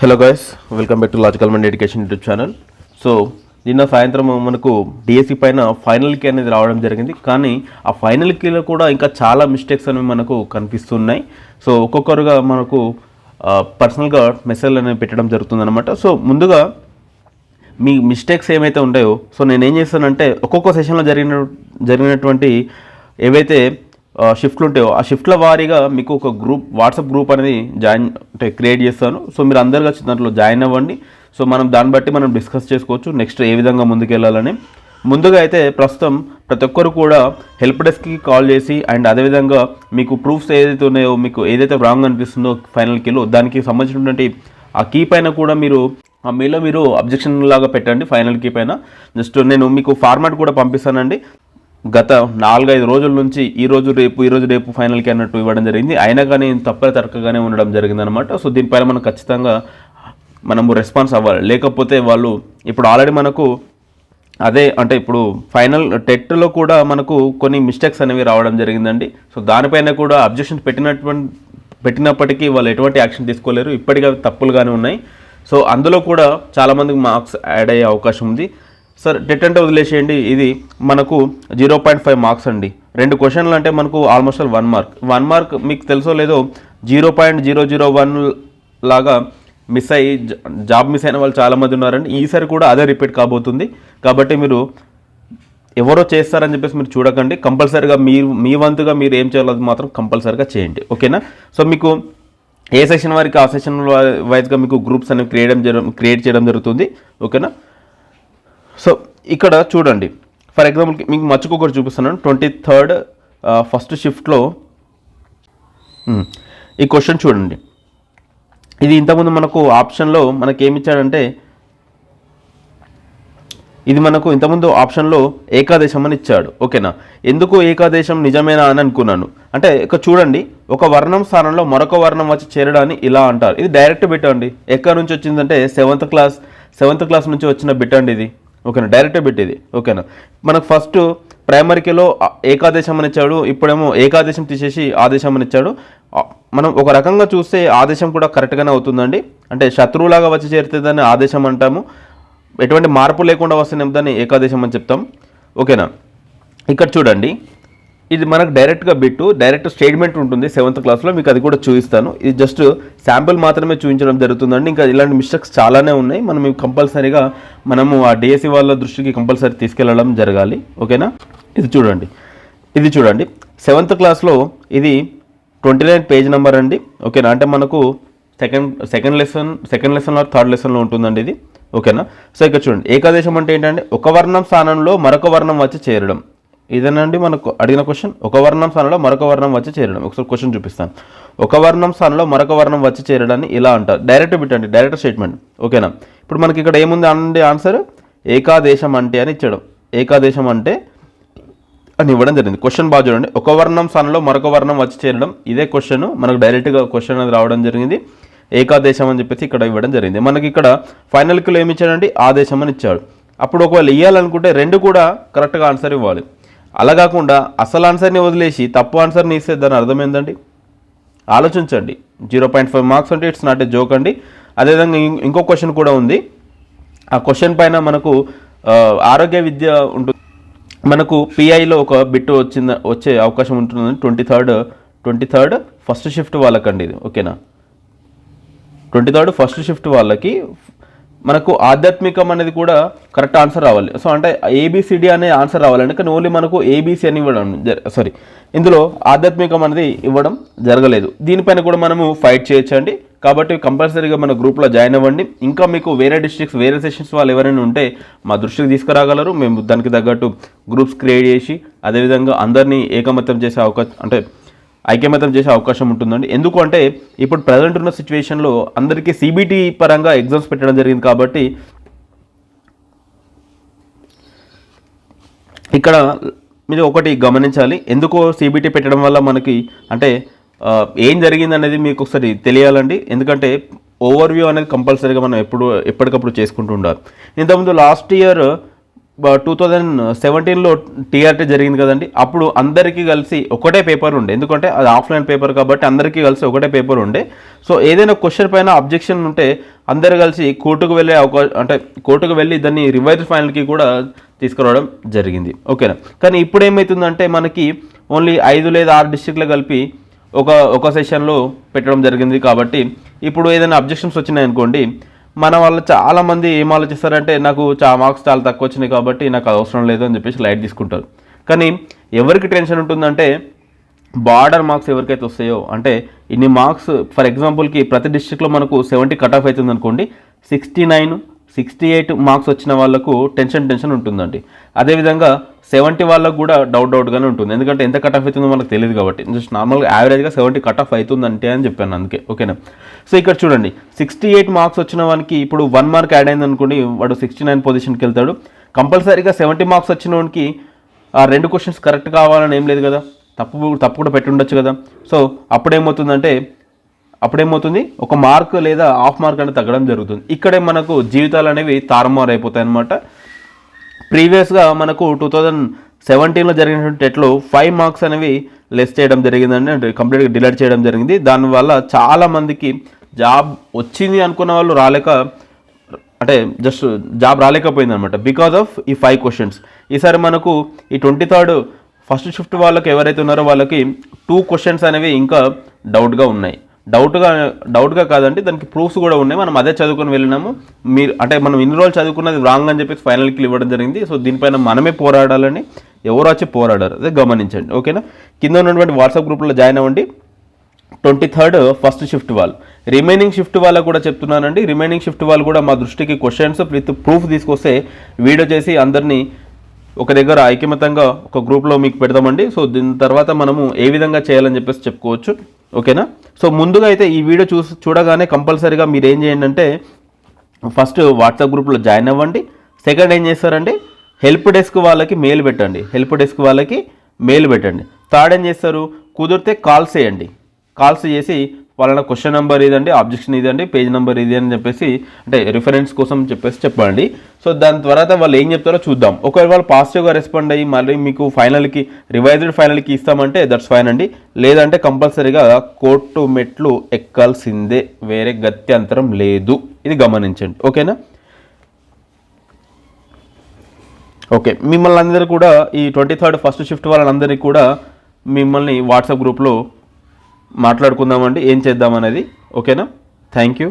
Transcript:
Hello guys welcome back to logical mind education YouTube channel so నిన్న సాయంత్రం మనకు DSC పైన ఫైనల్ కీ అనేది రావడం జరిగింది. కానీ ఆ ఫైనల్ కీలో కూడా ఇంకా చాలా మిస్టేక్స్ అనేవి మనకు కనిపిస్తున్నాయి. సో ఒక్కొక్కరుగా మనకు పర్సనల్గా మెసేజ్ అనేవి పెట్టడం జరుగుతుందన్నమాట. సో ముందుగా మీ మిస్టేక్స్ ఏమైతే ఉంటాయో సో నేను ఏం చేస్తానంటే ఒక్కొక్క సెషన్లో జరిగిన జరిగినటువంటి ఏవైతే షిఫ్ట్లు ఉంటాయో. ఆ షిఫ్ట్ల వారీగా మీకు ఒక గ్రూప్ వాట్సాప్ గ్రూప్ అనేది జాయిన్ అంటే క్రియేట్ చేస్తాను. సో మీరు అందరు కలిసి దాంట్లో జాయిన్ అవ్వండి. సో మనం దాన్ని బట్టి మనం డిస్కస్ చేసుకోవచ్చు నెక్స్ట్ ఏ విధంగా ముందుకెళ్ళాలని. ముందుగా అయితే ప్రస్తుతం ప్రతి ఒక్కరు కూడా హెల్ప్ డెస్క్కి కాల్ చేసి అండ్ అదేవిధంగా మీకు ప్రూఫ్స్ ఏదైతే ఉన్నాయో మీకు ఏదైతే రాంగ్ అనిపిస్తుందో ఫైనల్ కీలో దానికి సంబంధించినటువంటి ఆ కీ పైన కూడా మీరు ఆ మీలో మీరు అబ్జెక్షన్ లాగా పెట్టండి ఫైనల్ కీ పైన. జస్ట్ నేను మీకు ఫార్మాట్ కూడా పంపిస్తానండి. గత నాలుగైదు రోజుల నుంచి ఈ రోజు రేపు ఈ రోజు రేపు ఫైనల్కి అన్నట్టు ఇవ్వడం జరిగింది. అయినా కానీ తప్పని తరకగానే ఉండడం జరిగిందనమాట సో దీనిపైన మనం ఖచ్చితంగా మనము రెస్పాన్స్ అవ్వాలి. లేకపోతే వాళ్ళు ఇప్పుడు ఆల్రెడీ మనకు అదే అంటే ఇప్పుడు ఫైనల్ టెట్లో కూడా మనకు కొన్ని మిస్టేక్స్ అనేవి రావడం జరిగిందండి. సో దానిపైన కూడా అబ్జెక్షన్స్ పెట్టినటువంటి పెట్టినప్పటికీ వాళ్ళు ఎటువంటి యాక్షన్ తీసుకోలేరు. ఇప్పటికీ తప్పులు తప్పులుగానే ఉన్నాయి. సో అందులో కూడా చాలామందికి మార్క్స్ యాడ్ అయ్యే అవకాశం ఉంది. సార్ టెట్ అంటే వదిలేసేయండి. ఇది మనకు జీరో పాయింట్ ఫైవ్ మార్క్స్ అండి. రెండు క్వశ్చన్లు అంటే మనకు almost one mark one mark మీకు తెలుసో లేదో zero point zero zero one లాగా మిస్ అయ్యి జాబ్ మిస్ అయిన వాళ్ళు చాలామంది ఉన్నారండి. ఈసారి కూడా అదే రిపీట్ కాబోతుంది. కాబట్టి మీరు ఎవరో చేస్తారని చెప్పేసి మీరు చూడకండి. కంపల్సరీగా మీరు మీ వంతుగా మీరు ఏం చేయాలో అది మాత్రం కంపల్సరీగా చేయండి. ఓకేనా? సో మీకు ఏ సెషన్ వారికి ఆ సెషన్ వైజ్గా మీకు గ్రూప్స్ అనేవి క్రియేట్ చేయడం క్రియేట్ చేయడం జరుగుతుంది. ఓకేనా? సో ఇక్కడ చూడండి. ఫర్ ఎగ్జాంపుల్కి మీకు మచ్చుకొకటి చూపిస్తున్నాను. ట్వంటీ థర్డ్ ఫస్ట్ షిఫ్ట్లో. ఈ క్వశ్చన్ చూడండి. ఇది ఇంతకుముందు మనకు ఆప్షన్లో మనకి ఏమి ఇచ్చాడంటే ఇది మనకు ఇంతకుముందు ఆప్షన్లో ఏకాదేశం అని ఇచ్చాడు. ఓకేనా? ఎందుకు ఏకాదేశం నిజమేనా అని అనుకున్నాను. అంటే ఇక చూడండి. ఒక వర్ణం స్థానంలో మరొక వర్ణం వచ్చి చేరడాన్ని ఇలా అంటారు. ఇది డైరెక్ట్ బిట్ అండి. ఎక్కడి నుంచి వచ్చిందంటే సెవెంత్ క్లాస్ సెవెంత్ క్లాస్ నుంచి వచ్చిన బిట్ అండి ఇది. ఓకేనా? డైరెక్ట్ పెట్టేది. ఓకేనా? మనకు ఫస్ట్ ప్రైమరీకిలో ఏకాదేశం అని ఇచ్చాడు ఇప్పుడేమో ఏకాదేశం తీసేసి ఆదేశం అని ఇచ్చాడు మనం ఒక రకంగా చూస్తే ఆదేశం కూడా కరెక్ట్గానే అవుతుందండి. అంటే శత్రువులాగా వచ్చి చేరితే దాన్ని ఆదేశం అంటాము ఎటువంటి మార్పు లేకుండా వస్తే దాన్ని ఏకాదేశం అని చెప్తాం. ఓకేనా? ఇక్కడ చూడండి. ఇది మనకు డైరెక్ట్గా బిట్టు డైరెక్ట్ స్టేట్మెంట్ ఉంటుంది సెవెంత్ క్లాస్లో మీకు అది కూడా చూపిస్తాను. ఇది జస్ట్ శాంపుల్ మాత్రమే చూపించడం జరుగుతుందండి. ఇంకా ఇలాంటి మిస్టేక్స్ చాలానే ఉన్నాయి. మనం కంపల్సరీగా మనము ఆ డిఎస్సి వాళ్ళ దృష్టికి కంపల్సరీ తీసుకెళ్ళడం జరగాలి. ఓకేనా? ఇది చూడండి. ఇది చూడండి. సెవెంత్ క్లాస్లో ఇది ట్వంటీ నైన్ పేజ్ నెంబర్ అండి. ఓకేనా? అంటే మనకు సెకండ్ సెకండ్ లెసన్ సెకండ్ లెసన్లో థర్డ్ లెసన్లో ఉంటుందండి ఇది. ఓకేనా? సో ఇక్కడ చూడండి. ఏకాదేశం అంటే ఏంటంటే ఒక వర్ణం స్థానంలో మరొక వర్ణం వచ్చి చేరడం. ఇదేనండి మనకు అడిగిన క్వశ్చన్ ఒక వర్ణం స్థానంలో మరొక వర్ణం వచ్చి చేరడం. ఒకసారి క్వశ్చన్ చూపిస్తాను. ఒక వర్ణం స్థానంలో మరొక వర్ణం వచ్చి చేరడాన్ని ఇలా అంటారు డైరెక్ట్ పెట్టండి డైరెక్ట్ స్టేట్మెంట్ ఓకేనా ఇప్పుడు మనకి ఇక్కడ ఏముంది అండి ఆన్సర్ ఏకాదేశం అంటే అని ఇచ్చడం. ఏకాదేశం అంటే అని ఇవ్వడం జరిగింది. క్వశ్చన్ బాగా చూడండి. ఒక వర్ణం స్థానంలో మరొక వర్ణం వచ్చి చేరడం. ఇదే క్వశ్చన్ మనకు డైరెక్ట్గా క్వశ్చన్ అనేది రావడం జరిగింది. ఏకాదేశం అని చెప్పేసి ఇక్కడ ఇవ్వడం జరిగింది. మనకి ఇక్కడ ఫైనల్ కిలో ఏమి ఇచ్చాడండి? ఆదేశం అని ఇచ్చాడు. అప్పుడు ఒకవేళ ఇవ్వాలనుకుంటే రెండు కూడా కరెక్ట్గా ఆన్సర్ ఇవ్వాలి. అలా కాకుండా అసలు ఆన్సర్ని వదిలేసి తప్పు ఆన్సర్ని ఇస్తే దాని అర్థం ఏంటండి ఆలోచించండి. జీరో పాయింట్ ఫైవ్ మార్క్స్ అంటే ఇట్స్ నాట్ ఏ జోక్ అండి. అదేవిధంగా ఇంకో క్వశ్చన్ కూడా ఉంది. ఆ క్వశ్చన్ పైన మనకు ఆరోగ్య విద్య ఉంటుంది మనకు పిఐలో ఒక బిట్ వచ్చింద వచ్చే అవకాశం ఉంటుందని twenty third twenty third first shift వాళ్ళకండి ఇది. ఓకేనా? ట్వంటీ థర్డ్ ఫస్ట్ షిఫ్ట్ వాళ్ళకి మనకు ఆధ్యాత్మికం అనేది కూడా కరెక్ట్ ఆన్సర్ రావాలి. సో అంటే ఏబిసిడి అనే ఆన్సర్ రావాలంటే కానీ ఓన్లీ మనకు ఏబీసీ అని ఇవ్వడం సారీ ఇందులో ఆధ్యాత్మికం అనేది ఇవ్వడం జరగలేదు. దీనిపైన కూడా మనము ఫైట్ చేయొచ్చండి. కాబట్టి కంపల్సరీగా మన గ్రూప్లో జాయిన్ అవ్వండి. ఇంకా మీకు వేరే డిస్ట్రిక్ట్స్ వేరే సెషన్స్ వాళ్ళు ఎవరైనా ఉంటే మా దృష్టికి తీసుకురాగలరు. మేము దానికి తగ్గట్టు గ్రూప్స్ క్రియేట్ చేసి అదేవిధంగా అందరినీ ఏకమత్యం చేసే అవకాశం అంటే ఐక్యమత్యం చేసే అవకాశం ఉంటుందండి. ఎందుకు అంటే ఇప్పుడు ప్రజెంట్ ఉన్న సిచ్యువేషన్లో అందరికీ సిబిటి పరంగా ఎగ్జామ్స్ పెట్టడం జరిగింది కాబట్టి ఇక్కడ మీరు ఒకటి గమనించాలి. ఎందుకో సిబిటి పెట్టడం వల్ల మనకి అంటే ఏం జరిగింది అనేది మీకు ఒకసారి తెలియాలండి. ఎందుకంటే ఓవర్ వ్యూ అనేది కంపల్సరీగా మనం ఎప్పుడు ఎప్పటికప్పుడు చేసుకుంటూ ఉండాలి. ఇంతకుముందు లాస్ట్ ఇయర్ టూ థౌజండ్ సెవెంటీన్లో టీఆర్టీ జరిగింది కదండి. అప్పుడు అందరికీ కలిసి ఒకటే పేపర్ ఉండే. ఎందుకంటే అది ఆఫ్లైన్ పేపర్ కాబట్టి అందరికీ కలిసి ఒకటే పేపర్ ఉండే. సో ఏదైనా క్వశ్చన్ పైన అబ్జెక్షన్ ఉంటే అందరు కలిసి కోర్టుకు వెళ్ళే అవకాశం అంటే కోర్టుకు వెళ్ళి దాన్ని రివైజ్ ఫైనల్కి కూడా తీసుకురావడం జరిగింది. ఓకేనా? కానీ ఇప్పుడు ఏమవుతుందంటే మనకి ఓన్లీ ఐదు లేదా ఆరు డిస్ట్రిక్ట్లు కలిపి ఒక ఒక సెషన్లో పెట్టడం జరిగింది కాబట్టి ఇప్పుడు ఏదైనా అబ్జెక్షన్స్ వచ్చినాయి అనుకోండి మన వాళ్ళు చాలామంది ఏం ఆలోచిస్తారంటే నాకు చా మార్క్స్ చాలా తక్కువ వచ్చినాయి కాబట్టి నాకు అది అవసరం లేదు అని చెప్పేసి లైట్ తీసుకుంటారు. కానీ ఎవరికి టెన్షన్ ఉంటుందంటే బార్డర్ మార్క్స్ ఎవరికైతే వస్తాయో అంటే ఇన్ని మార్క్స్ ఫర్ ఎగ్జాంపుల్కి ప్రతి డిస్ట్రిక్ట్లో మనకు సెవెంటీ కట్ ఆఫ్ అవుతుంది అనుకోండి sixty nine sixty eight marks వచ్చిన వాళ్ళకు టెన్షన్ టెన్షన్ ఉంటుందండి. అదేవిధంగా సెవెంటీ వాళ్ళకు కూడా డౌట్ డౌట్గానే ఉంటుంది. ఎందుకంటే ఎంత కట్ ఆఫ్ అవుతుందో మనకు తెలియదు కాబట్టి. జస్ట్ నార్మల్గా యావరేజ్గా సెవెంటీ కట్ ఆఫ్ అవుతుందంటే అని చెప్పాను అందుకే. ఓకేనా? సో ఇక్కడ చూడండి. సిక్స్టీ ఎయిట్ మార్క్స్ వచ్చిన వానికి ఇప్పుడు వన్ మార్క్ యాడ్ అయింది అనుకోండి వాడు సిక్స్టీ నైన్ పొజిషన్కి వెళ్తాడు. కంపల్సరీగా సెవెంటీ మార్క్స్ వచ్చిన వానికి ఆ రెండు క్వశ్చన్స్ కరెక్ట్ కావాలని ఏం లేదు కదా. తప్పు తప్పు కూడా పెట్టి ఉండొచ్చు కదా. సో అప్పుడేమవుతుందంటే అప్పుడేమవుతుంది? ఒక మార్క్ లేదా హాఫ్ మార్క్ అనేది తగ్గడం జరుగుతుంది. ఇక్కడే మనకు జీవితాలు అనేవి తారుమారు అయిపోతాయి అనమాట ప్రీవియస్గా మనకు టూ థౌజండ్ సెవెంటీన్లో జరిగినటువంటి టెట్లో ఫైవ్ మార్క్స్ అనేవి లెస్ చేయడం జరిగిందండి. అంటే కంప్లీట్గా డిలీట్ చేయడం జరిగింది. దానివల్ల చాలా మందికి జాబ్ వచ్చింది అనుకున్న వాళ్ళు రాలేక అంటే జస్ట్ జాబ్ రాలేకపోయింది అనమాట బికాస్ ఆఫ్ ఈ ఫైవ్ క్వశ్చన్స్. ఈసారి మనకు ఈ ట్వంటీ థర్డ్ ఫస్ట్ షిఫ్ట్ వాళ్ళకి ఎవరైతే ఉన్నారో వాళ్ళకి టూ క్వశ్చన్స్ అనేవి ఇంకా డౌట్గా ఉన్నాయి. డౌట్గా డౌట్గా కాదండి దానికి ప్రూఫ్స్ కూడా ఉన్నాయి. మనం అదే చదువుకొని వెళ్ళినాము. మీరు అంటే మనం ఇన్ని రోజులు చదువుకున్నది రాంగ్ అని చెప్పేసి ఫైనల్కి ఇవ్వడం జరిగింది. సో దీనిపైన మనమే పోరాడాలని ఎవరు వచ్చి పోరాడారు అదే గమనించండి ఓకేనా? కింద ఉన్నటువంటి వాట్సాప్ గ్రూప్లో జాయిన్ అవ్వండి. ట్వంటీ థర్డ్ ఫస్ట్ షిఫ్ట్ వాళ్ళు రిమైనింగ్ షిఫ్ట్ వాళ్ళ కూడా చెప్తున్నానండి. రిమైనింగ్ షిఫ్ట్ వాళ్ళు కూడా మా దృష్టికి క్వశ్చన్స్ విత్ ప్రూఫ్ తీసుకొస్తే వీడియో చేసి అందరినీ ఒక దగ్గర ఐకమత్యంగా ఒక గ్రూప్లో మీకు పెడదామండి. సో దీని తర్వాత మనము ఏ విధంగా చేయాలని చెప్పేసి చెప్పుకోవచ్చు. ఓకేనా? సో ముందుగా అయితే ఈ వీడియో చూసి చూడగానే కంపల్సరీగా మీరు ఏం చేయండి అంటే ఫస్ట్ వాట్సాప్ గ్రూప్లో జాయిన్ అవ్వండి. సెకండ్ ఏం చేస్తారండి హెల్ప్ డెస్క్ వాళ్ళకి మెయిల్ పెట్టండి. హెల్ప్ డెస్క్ వాళ్ళకి మెయిల్ పెట్టండి. థర్డ్ ఏం చేస్తారు? కుదిరితే కాల్స్ చేయండి. కాల్స్ చేసి వాళ్ళ క్వశ్చన్ నెంబర్ ఇదండి ఆబ్జెక్షన్ ఇదండి పేజ్ నెంబర్ ఇది అని చెప్పేసి అంటే రిఫరెన్స్ కోసం చెప్పేసి చెప్పండి. సో దాని తర్వాత వాళ్ళు ఏం చెప్తారో చూద్దాం. ఒకవేళ వాళ్ళు పాజిటివ్గా రెస్పాండ్ అయ్యి మళ్ళీ మీకు ఫైనల్కి రివైజ్డ్ ఫైనల్కి ఇస్తామంటే దట్స్ ఫైన్ అండి. లేదంటే కంపల్సరీగా కోర్టు మెట్లు ఎక్కాల్సిందే వేరే గత్యంతరం లేదు. ఇది గమనించండి. ఓకేనా? ఓకే. మిమ్మల్ని అందరూ కూడా ఈ ట్వంటీ థర్డ్ ఫస్ట్ షిఫ్ట్ వాళ్ళందరికీ కూడా మిమ్మల్ని వాట్సాప్ గ్రూప్లో మాట్లాడుకుందామండి ఏం చేద్దామనేది ఓకేనా? Thank you